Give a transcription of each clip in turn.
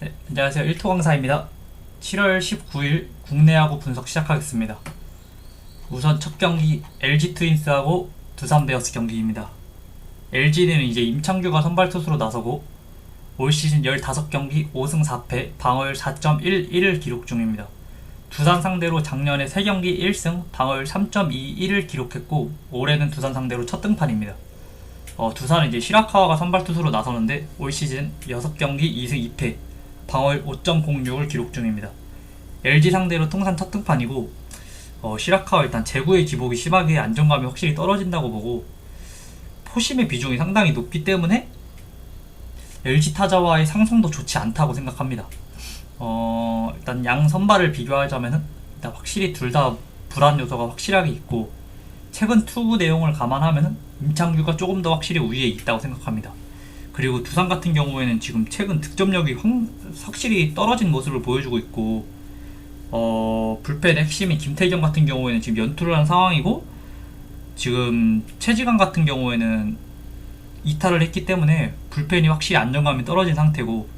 네, 안녕하세요. 1토 강사입니다. 7월 19일 국내 야구 분석 시작하겠습니다. 우선 첫 경기 LG 트윈스하고 두산 베어스 경기입니다. LG는 이제 임창규가 선발 투수로 나서고 올 시즌 15경기 5승 4패 방어율 4.11을 기록 중입니다. 두산 상대로 작년에 3경기 1승 방어율 3.21을 기록했고 올해는 두산 상대로 첫 등판입니다. 어, 두산은 이제 시라카와가 선발 투수로 나서는데 올 시즌 6경기 2승 2패 방어율 5.06을 기록 중입니다. LG 상대로 통산 첫 등판이고 어, 시라카와 일단 제구의 기복이 심하게 안정감이 확실히 떨어진다고 보고 포심의 비중이 상당히 높기 때문에 LG 타자와의 상성도 좋지 않다고 생각합니다. 어, 일단 양 선발을 비교하자면은 일단 확실히 둘 다 불안 요소가 확실하게 있고 최근 투구 내용을 감안하면은 임창규가 조금 더 확실히 우위에 있다고 생각합니다. 그리고 두산 같은 경우에는 지금 최근 득점력이 확, 확실히 떨어진 모습을 보여주고 있고 어, 불펜 핵심인 김태경 같은 경우에는 지금 연투를 한 상황이고 지금 최지강 같은 경우에는 이탈을 했기 때문에 불펜이 확실히 안정감이 떨어진 상태고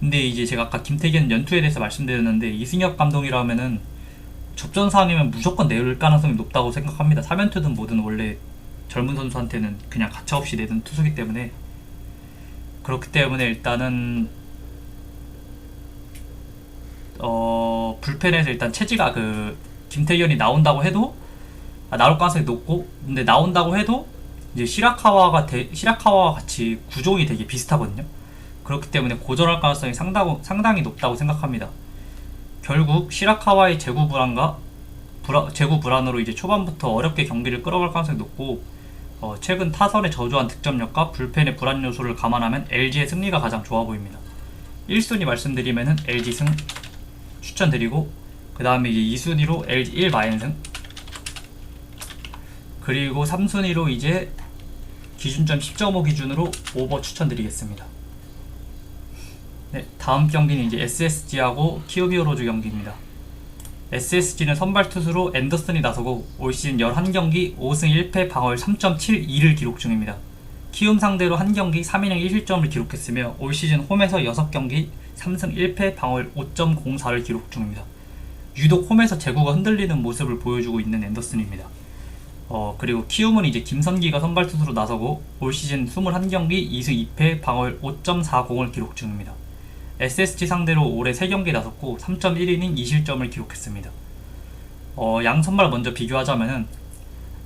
근데 이제 제가 아까 김태경 연투에 대해서 말씀드렸는데 이승엽 감독이라면은 접전 상황이면 무조건 내릴 가능성이 높다고 생각합니다. 3연투든 뭐든 원래 젊은 선수한테는 그냥 가차없이 내는 투수기 때문에 그렇기 때문에 일단은 어 불펜에서 일단 체지가 그 김태현이 나온다고 해도 아, 나올 가능성이 높고 근데 나온다고 해도 이제 시라카와가 대, 시라카와와 같이 구종이 되게 비슷하거든요. 그렇기 때문에 고전할 가능성이 상당, 상당히 높다고 생각합니다. 결국 시라카와의 재구 불안과 불안, 재구 불안으로 이제 초반부터 어렵게 경기를 끌어갈 가능성이 높고 어, 최근 타선의 저조한 득점력과 불펜의 불안 요소를 감안하면 LG의 승리가 가장 좋아 보입니다. 1순위 말씀드리면은 LG 승 추천드리고 그 다음에 이제 2순위로 LG 1 마인승 그리고 3순위로 이제 기준점 10.5 기준으로 오버 추천드리겠습니다. 네, 다음 경기는 이제 SSG하고 키오비오로즈 경기입니다. SSG는 선발 투수로 앤더슨이 나서고 올 시즌 11경기 5승 1패 방어율 3.72를 기록 중입니다. 키움 상대로 한 경기 3이닝 1실점을 기록했으며 올 시즌 홈에서 6경기 3승 1패 방어율 5.04를 기록 중입니다. 유독 홈에서 제구가 흔들리는 모습을 보여주고 있는 앤더슨입니다. 어, 그리고 키움은 이제 김선기가 선발 투수로 나서고 올 시즌 21경기 2승 2패 방어율 5.40을 기록 중입니다. SSG 상대로 올해 3경기 나섰고 3.1이닝 2실점을 기록했습니다. 어, 양 선발 먼저 비교하자면은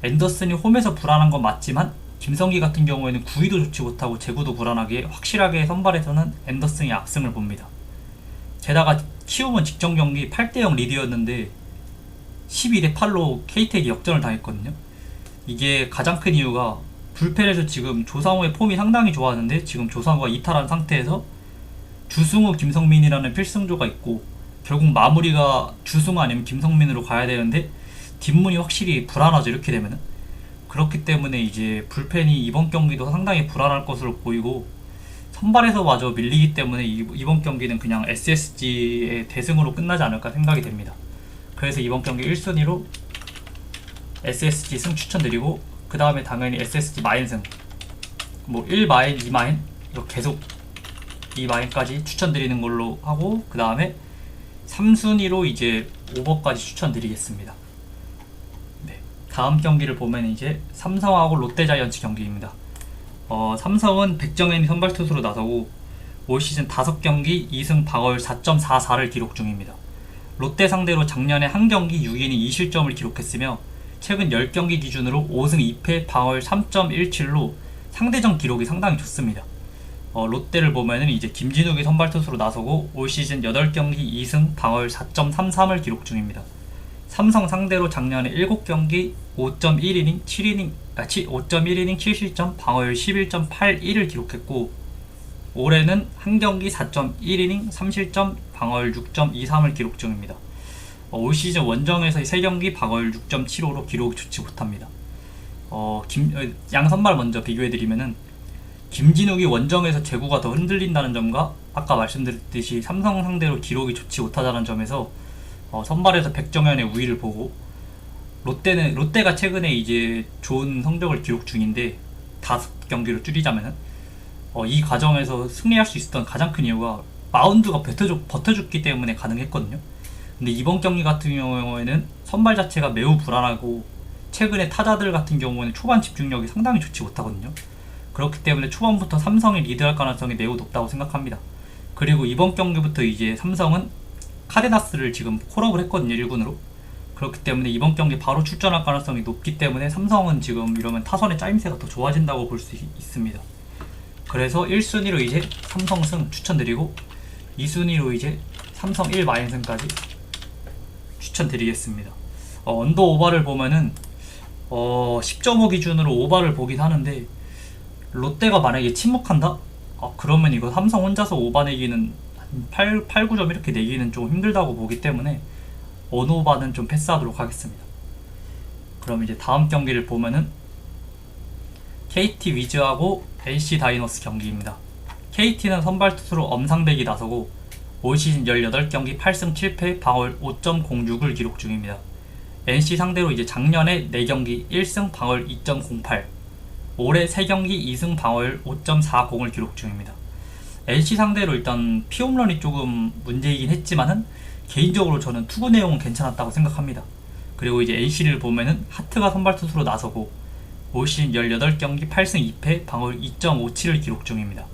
앤더슨이 홈에서 불안한 건 맞지만 김성기 같은 경우에는 구위도 좋지 못하고 제구도 불안하게 확실하게 선발에서는 앤더슨이 압승을 봅니다. 게다가 키움은 직전 경기 8대0 리드였는데 12대 8로 KT에게 역전을 당했거든요. 이게 가장 큰 이유가 불펜에서 지금 조상우의 폼이 상당히 좋았는데 지금 조상우가 이탈한 상태에서 주승우, 김성민이라는 필승조가 있고 결국 마무리가 주승우 아니면 김성민으로 가야 되는데 뒷문이 확실히 불안하죠 이렇게 되면은 그렇기 때문에 이제 불펜이 이번 경기도 상당히 불안할 것으로 보이고 선발에서 마저 밀리기 때문에 이- 이번 경기는 그냥 SSG의 대승으로 끝나지 않을까 생각이 됩니다. 그래서 이번 경기 1순위로 SSG 승 추천드리고 그 다음에 당연히 SSG 마인 승 뭐 1마인, 2마인 이렇게 계속 2마인까지 추천드리는 걸로 하고 그 다음에 3순위로 이제 오버까지 추천드리겠습니다. 네. 다음 경기를 보면 이제 삼성하고 롯데자이언츠 경기입니다. 어, 삼성은 백정현이 선발 투수로 나서고 올 시즌 5경기 2승 방어율 4.44를 기록 중입니다. 롯데 상대로 작년에 한 경기 6이닝 2실점을 기록했으며 최근 10경기 기준으로 5승 2패 방어율 3.17로 상대전 기록이 상당히 좋습니다. 어, 롯데를 보면은 이제 김진욱이 선발 투수로 나서고 올 시즌 8경기 2승 방어율 4.33을 기록 중입니다. 삼성 상대로 작년에 7경기 5.1이닝 7이닝 아, 5.1이닝 7실점 방어율 11.81을 기록했고 올해는 한 경기 4.1이닝 3실점 방어율 6.23을 기록 중입니다. 어, 올 시즌 원정에서 3경기 방어율 6.75로 기록이 좋지 못합니다. 어, 김, 어, 양 선발 먼저 비교해드리면은 김진욱이 원정에서 제구가 더 흔들린다는 점과 아까 말씀드렸듯이 삼성 상대로 기록이 좋지 못하다는 점에서 어, 선발에서 백정현의 우위를 보고 롯데는 롯데가 최근에 이제 좋은 성적을 기록 중인데 다섯 경기로 줄이자면은 어, 이 과정에서 승리할 수 있었던 가장 큰 이유가 마운드가 버텨줬, 버텨줬기 때문에 가능했거든요. 근데 이번 경기 같은 경우에는 선발 자체가 매우 불안하고 최근에 타자들 같은 경우는 초반 집중력이 상당히 좋지 못하거든요. 그렇기 때문에 초반부터 삼성이 리드할 가능성이 매우 높다고 생각합니다. 그리고 이번 경기부터 이제 삼성은 카데나스를 지금 콜업을 했거든요, 1군으로. 그렇기 때문에 이번 경기 바로 출전할 가능성이 높기 때문에 삼성은 지금 이러면 타선의 짜임새가 더 좋아진다고 볼 수 있습니다. 그래서 1순위로 이제 삼성승 추천드리고 2순위로 이제 삼성 1 마인승까지 추천드리겠습니다. 어, 언더 오버를 보면은 어, 10.5 기준으로 오버를 보긴 하는데 롯데가 만약에 침묵한다? 아, 그러면 이거 삼성 혼자서 오바 내기는 한 8, 8, 9점 이렇게 내기는 좀 힘들다고 보기 때문에 언오바는 좀 패스하도록 하겠습니다. 그럼 이제 다음 경기를 보면은 KT 위즈하고 NC 다이노스 경기입니다. KT는 선발 투수로 엄상백이 나서고 올 시즌 18경기 8승 7패 방어율 5.06을 기록 중입니다. NC 상대로 이제 작년에 4경기 1승 방어율 2.08 올해 3경기 2승 방어율 5.40을 기록 중입니다. NC 상대로 일단 피홈런이 조금 문제이긴 했지만은 개인적으로 저는 투구 내용은 괜찮았다고 생각합니다. 그리고 이제 NC를 보면은 하트가 선발 투수로 나서고 올 시즌 18경기 8승 2패 방어율 2.57을 기록 중입니다.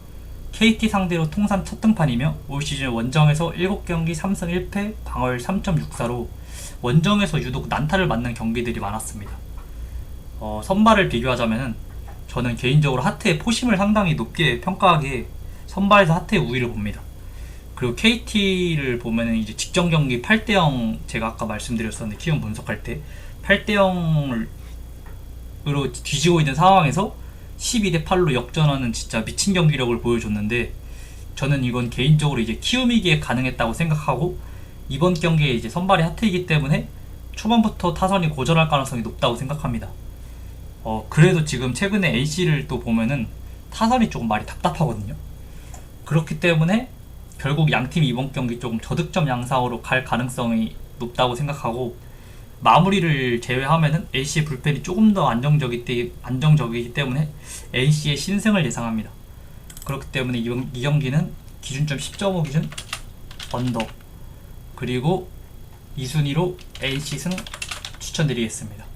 KT 상대로 통산 첫 등판이며 올 시즌 원정에서 7경기 3승 1패 방어율 3.64로 원정에서 유독 난타를 맞는 경기들이 많았습니다. 어, 선발을 비교하자면은 저는 개인적으로 하트의 포심을 상당히 높게 평가하기에 선발에서 하트의 우위를 봅니다. 그리고 KT를 보면은 이제 직전 경기 8대 0 제가 아까 말씀드렸었는데 키움 분석할 때 8대 0으로 뒤지고 있는 상황에서 12대 8로 역전하는 진짜 미친 경기력을 보여줬는데 저는 이건 개인적으로 이제 키움이기에 가능했다고 생각하고 이번 경기에 이제 선발이 하트이기 때문에 초반부터 타선이 고전할 가능성이 높다고 생각합니다. 어 그래도 지금 최근에 AC를 또 보면은 타선이 조금 많이 답답하거든요. 그렇기 때문에 결국 양 팀이 이번 경기 조금 저득점 양상으로 갈 가능성이 높다고 생각하고 마무리를 제외하면은 AC의 불펜이 조금 더 안정적이기, 안정적이기 때문에 AC의 신승을 예상합니다. 그렇기 때문에 이, 경- 이 경기는 기준점 10.5 기준 언더 그리고 2순위로 AC 승 추천드리겠습니다.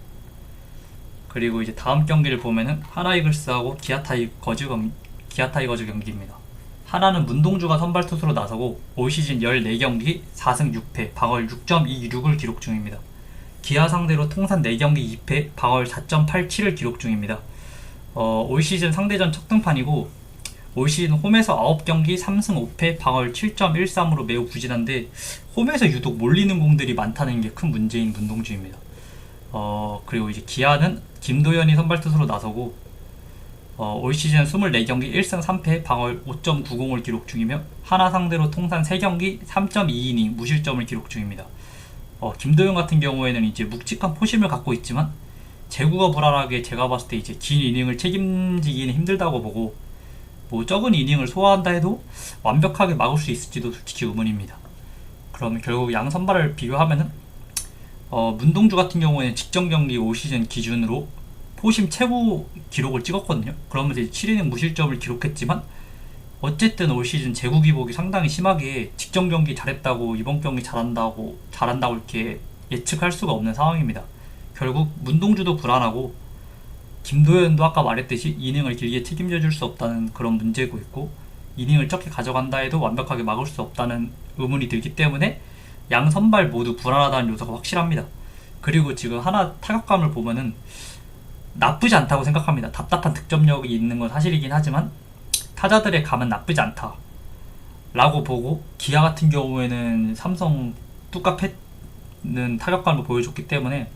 그리고 이제 다음 경기를 보면은 하나 이글스하고 기아 타이 거즈 경 기아 타이거즈 경기입니다. 하나는 문동주가 선발 투수로 나서고 올 시즌 14경기 4승 6패 방어율 6.26을 기록 중입니다. 기아 상대로 통산 4경기 2패 방어율 4.87을 기록 중입니다. 어, 올 시즌 상대전 첫 등판이고 올 시즌 홈에서 9경기 3승 5패 방어율 7.13으로 매우 부진한데 홈에서 유독 몰리는 공들이 많다는 게 큰 문제인 문동주입니다. 어, 그리고 이제 기아는 김도현이 선발 투수로 나서고 어, 올 시즌 24경기 1승 3패 방어율 5.90을 기록 중이며 하나 상대로 통산 3경기 3.2이닝 무실점을 기록 중입니다. 어, 김도현 같은 경우에는 이제 묵직한 포심을 갖고 있지만 제구가 불안하게 제가 봤을 때 이제 긴 이닝을 책임지기는 힘들다고 보고 뭐 적은 이닝을 소화한다 해도 완벽하게 막을 수 있을지도 솔직히 의문입니다. 그러면 결국 양 선발을 비교하면은 어, 문동주 같은 경우에는 직전 경기 올 시즌 기준으로 포심 최고 기록을 찍었거든요. 그러면서 이제 7이닝 무실점을 기록했지만 어쨌든 올 시즌 제구 기복이 상당히 심하게 직전 경기 잘했다고 이번 경기 잘한다고 잘한다고 이렇게 예측할 수가 없는 상황입니다. 결국 문동주도 불안하고 김도현도 아까 말했듯이 이닝을 길게 책임져 줄 수 없다는 그런 문제고 있고 이닝을 적게 가져간다 해도 완벽하게 막을 수 없다는 의문이 들기 때문에 양 선발 모두 불안하다는 요소가 확실합니다. 그리고 지금 하나 타격감을 보면은 나쁘지 않다고 생각합니다. 답답한 득점력이 있는 건 사실이긴 하지만 타자들의 감은 나쁘지 않다. 라고 보고 기아 같은 경우에는 삼성 뚜까패는 타격감을 보여줬기 때문에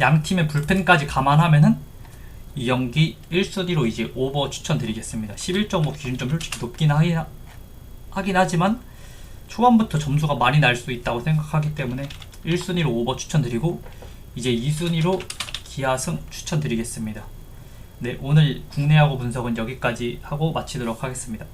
양 팀의 불펜까지 감안하면은 이 경기 1순위로 이제 오버 추천드리겠습니다. 11.5 기준점 솔직히 높긴 하긴, 하- 하긴 하지만 초반부터 점수가 많이 날 수 있다고 생각하기 때문에 1순위로 오버 추천드리고 이제 2순위로 기아승 추천드리겠습니다. 네, 오늘 국내 야구 분석은 여기까지 하고 마치도록 하겠습니다.